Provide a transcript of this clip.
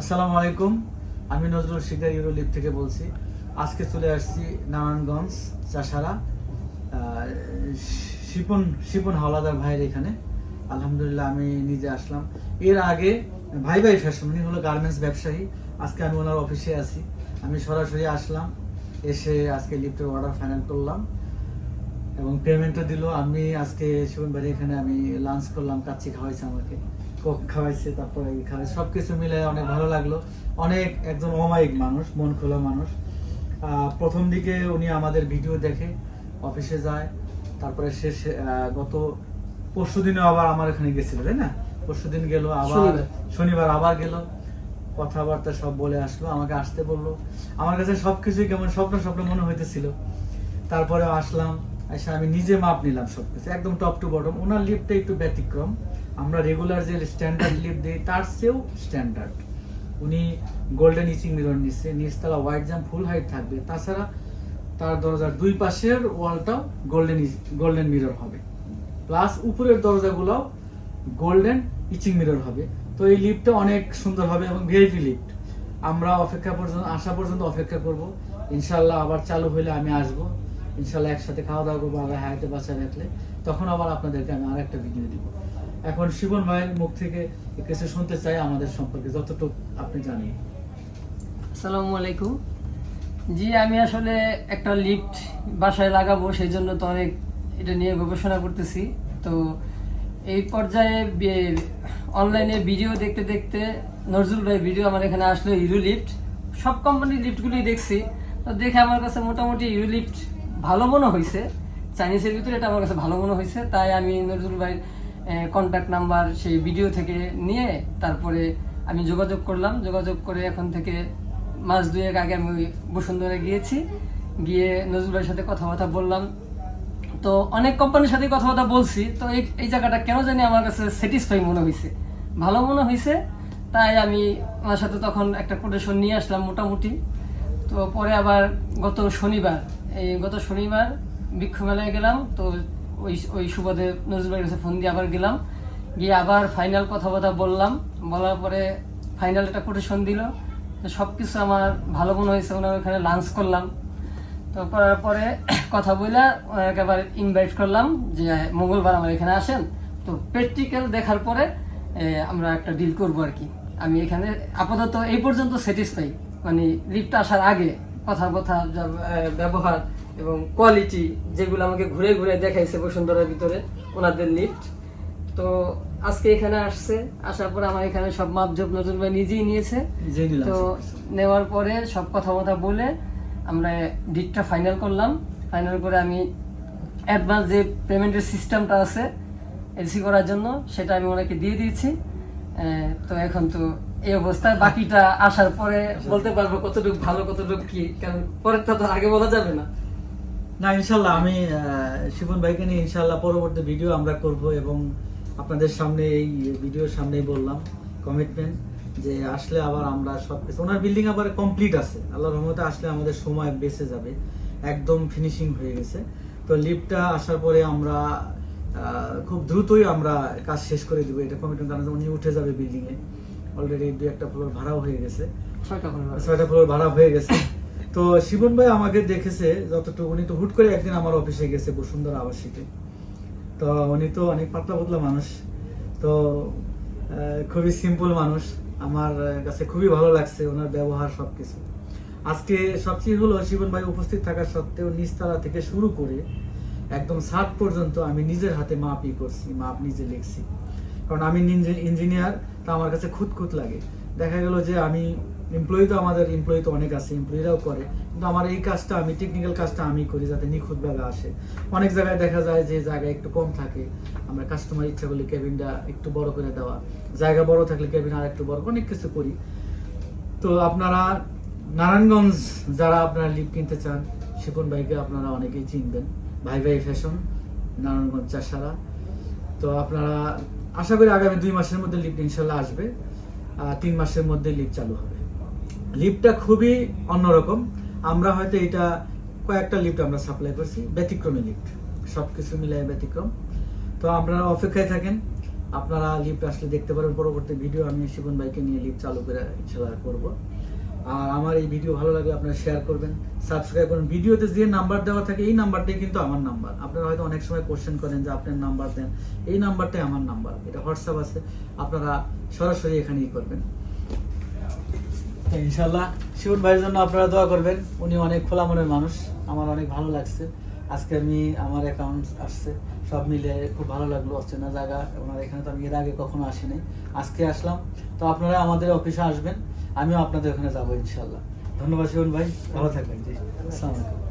আসসালামু আলাইকুম। আমি নজরুল শিকার ইউরোলিপ থেকে বলছি। আজকে চলে আসছি নারায়ণগঞ্জ, চাষারা শিপন শিপন হাওলাদার ভাইয়ের এখানে। আলহামদুলিল্লাহ আমি নিজে আসলাম। এর আগে ভাই ভাই ফ্যাশন উনি হলো গার্মেন্টস ব্যবসায়ী। আজকে আমি ওনার অফিসে আছি। আমি সরাসরি আসলাম, এসে আজকে লিফটের অর্ডার ফাইনাল করলাম এবং পেমেন্টও দিল। আমি আজকে শিবন বাড়ি এখানে আমি লাঞ্চ করলাম, কাচ্চি খাওয়াইছে আমাকে। কোক খাওয়াইছে তারপরে এই খাওয়াইছে সব কিছু মিলে অনেক ভালো লাগল। অনেক একজন অমায়িক মানুষ মন খোলা মানুষ। প্রথম দিকে উনি আমাদের ভিডিও দেখে অফিসে যায় তারপরে শেষ গত পরশু দিনে আবার আমার এখানে গেছিল তাই না? পরশু দিন গেল আবার শনিবার। আবার গেল কথাবার্তা সব বলে আসলো আমাকে আসতে বলল। আমার কাছে সব সবকিছুই কেমন স্বপ্ন স্বপ্ন মনে হইতেছিল। তারপরে আসলাম এসে আমি নিজে মাপ নিলাম সবকিছু একদম টপ টু বটম ওনার লিফটটা একটু ব্যতিক্রম। আমরা রেগুলার যে স্ট্যান্ডার্ড লিফট দিই, তার চেয়েও স্ট্যান্ডার্ড উনি গোল্ডেন ইচিং মিরর নিচ্ছে নিচতলা হোয়াইট জাম ফুল হাইট থাকবে। তাছাড়া তার দরজার দুই পাশের ওয়ালটাও গোল্ডেন গোল্ডেন মিরর হবে। প্লাস উপরের দরজাগুলোও গোল্ডেন ইচিং মিরর হবে। তো এই লিফটটা অনেক সুন্দর হবে এবং ভিআইপি লিফট আমরা অপেক্ষা পর্যন্ত আসা পর্যন্ত অপেক্ষা করব। ইনশাল্লাহ আবার চালু হলে আমি আসব। ইনশাল্লাহ একসাথে খাওয়া দাওয়া করব, আবার হায়াতে বাচ্চা রাখলে তখন আবার আপনাদেরকে আমি আর একটা ভিডিও দিব। এখন শিবন ভাইয়ের মুখ থেকে কিছু শুনতে চাই আমাদের সম্পর্কে, যতটুকু আপনি জানেন। আসসালামু আলাইকুম। জি, আমি আসলে একটা লিফট বাসায় লাগাবো সেই জন্য তো অনেক এটা নিয়ে গবেষণা করতেছি। তো এই পর্যায়ে অনলাইনে ভিডিও দেখতে দেখতে নজরুল ভাই ভিডিও আমার এখানে আসলো ইউরো লিফট সব কোম্পানির লিফটগুলোই দেখছি। তো দেখে আমার কাছে মোটামুটি ইউরো লিফট ভালো মনে হয়েছে চাইনিজের ভিতরে এটা আমার কাছে ভালো মনে হয়েছে তাই আমি নজরুল ভাইয়ের কন্ট্যাক্ট নাম্বার সেই ভিডিও থেকে নিয়ে তারপরে আমি যোগাযোগ করলাম। যোগাযোগ করে এখন থেকে মাস দুয়েক আগে আমি বসুন্ধরা গিয়েছি। গিয়ে নজরুলের সাথে কথাবার্তা বললাম। তো অনেক কোম্পানির সাথে কথাবার্তা বলছি। তো এই এই জায়গাটা কেন জানি আমার কাছে স্যাটিসফাই মনে হয়েছে ভালো মনে হয়েছে তাই আমি ওনার সাথে তখন একটা কোটেশন নিয়ে আসলাম মোটামুটি। তো পরে আবার গত শনিবার, এই গত শনিবার বৃক্ষ মেলায় গেলাম। তো ওই ওই সুবাদে নজরুল ভাইয়ের কাছে ফোন দিয়ে আবার গেলাম। গিয়ে আবার ফাইনাল কথাবার্তা বললাম। বলার পরে ফাইনাল একটা কোটেশন দিল সব কিছু আমার ভালো মনে হয়েছে ওনার ওখানে লাঞ্চ করলাম। তো করার পরে কথা বলে ওনাকে আবার ইনভাইট করলাম যে, মঙ্গলবার আমার এখানে আসেন। তো প্র্যাকটিক্যাল দেখার পরে আমরা একটা ডিল করব আর কি। আমি এখানে আপাতত এই পর্যন্ত স্যাটিসফাই মানে লিফ্ট আসার আগে কথা কথা ব্যবহার এবং কোয়ালিটি যেগুলো আমাকে ঘুরে ঘুরে দেখাইছে বসুন্ধরার ভিতরে ওনাদের লিফট তো আজকে এখানে আসছে আসার পরে আমার এখানে সব মাপ জব নজর ভাই নিজেই নিয়েছে। তো নেওয়ার পরে সব কথা কথা বলে আমরা ডিটটা ফাইনাল করলাম। ফাইনাল করে আমি অ্যাডভান্স যে পেমেন্টের সিস্টেমটা আছে এসি করার জন্য সেটা আমি ওনাকে দিয়ে দিয়েছি। তো এখন তো এই অবস্থায় বাকিটা আসার পরে বলতে পারব কতটুকু ভালো কতটুকু কি? কারণ পরেরটা তো আগে বলা যাবে না। না ইনশাল্লাহ আমি শিবন ভাইকে নিয়ে ইনশাল্লাহ পরবর্তী ভিডিও আমরা করব এবং আপনাদের সামনে এই ভিডিওর সামনেই বললাম কমিটমেন্ট যে আসলে আবার আমরা সব কিছু ওনার বিল্ডিং আবার কমপ্লিট আছে। আল্লাহ রহমতে আসলে আমাদের সময় বেঁচে যাবে একদম ফিনিশিং হয়ে গেছে। তো লিফটটা আসার পরে আমরা খুব দ্রুতই আমরা কাজ শেষ করে দিব। এটা কমিটমেন্ট কারণ উনি উঠে যাবে বিল্ডিংয়ে অলরেডি দু একটা ফ্লোর ভাড়াও হয়ে গেছে। ছয়টা ফ্লোর ভাড়া হয়ে গেছে। তো শিবন ভাই আমাকে দেখেছে যতটুকু, উনি তো হুট করে একদিন আমার অফিসে গেছে বসুন্ধরা আবাসিকে। তো উনি তো অনেক পাতলা পাতলা মানুষ। তো খুবই সিম্পল মানুষ। আমার কাছে খুবই ভালো লাগছে ওনার ব্যবহার সব কিছু আজকে সবচেয়ে হলো শিবন ভাই উপস্থিত থাকা সত্ত্বেও নিচতলা থেকে শুরু করে একদম সাত পর্যন্ত আমি নিজের হাতে মাপ মাপই করছি, মাপ নিজে লিখছি। কারণ আমি ইঞ্জিনিয়ার তা আমার কাছে খুঁত খুঁত লাগে। দেখা গেল যে আমি এমপ্লয়ি তো আমাদের এমপ্লয়ি তো অনেক আছে এমপ্লয়িরাও করে। কিন্তু আমার এই কাজটা আমি টেকনিক্যাল কাজটা আমি করি যাতে নিখুঁতভাবে আসে। অনেক জায়গায় দেখা যায় যে জায়গা একটু কম থাকে, আমরা কাস্টমার ইচ্ছা করলে কেবিনটা একটু বড় করে দেওয়া। জায়গা বড় থাকলে কেবিন আর একটু বড়, অনেক কিছু করি। তো আপনারা নারায়ণগঞ্জ যারা আপনারা লিপ কিনতে চান, শিপন ভাইকে আপনারা অনেকেই চিনবেন। ভাই ভাই ফ্যাশন নারায়ণগঞ্জ চাষারা। তো আপনারা আশা করি আগামী দুই মাসের মধ্যে লিফট ইনশাল্লাহ আসবে তিন মাসের মধ্যে লিফট চালু হবে। লিফটটা খুবই অন্যরকম। আমরা হয়তো এটা কয়েকটা লিফট আমরা সাপ্লাই করছি, ব্যতিক্রমী লিফট। সব কিছু মিলাই ব্যতিক্রম। তো আপনারা অপেক্ষায় থাকেন। আপনারা লিফট আসলে দেখতে পারেন পরবর্তী ভিডিও আমি শিবন ভাইকে নিয়ে লিফট চালু করে ইনশাল্লাহ করব। আর আমার এই ভিডিও ভালো লাগলে আপনারা শেয়ার করবেন সাবস্ক্রাইব করবেন। ভিডিওতে যে নাম্বার দেওয়া থাকে, এই নাম্বারটাই কিন্তু আমার নাম্বার আপনারা হয়তো অনেক সময় কোশ্চেন করেন যে আপনার নাম্বার দেন। এই নাম্বারটাই আমার নাম্বার এটা হোয়াটসঅ্যাপ আছে। আপনারা সরাসরি এখানেই করবেন। ইনশাল্লাহ শিবন ভাইয়ের জন্য আপনারা দোয়া করবেন। উনি অনেক খোলা মনের মানুষ। আমার অনেক ভালো লাগছে। আজকে আমি, আমার অ্যাকাউন্ট আসছে। সব মিলে খুব ভালো লাগল অচেনা জায়গা। ওনার এখানে তো আমি এর আগে কখনো আসিনি। আজকে আসলাম। তো আপনারা আমাদের অফিসে আসবেন। আমিও আপনাদের ওখানে যাব ইনশাল্লাহ ধন্যবাদ শিবন ভাই। ভালো থাকবেন। জি। আসসালামু আলাইকুম।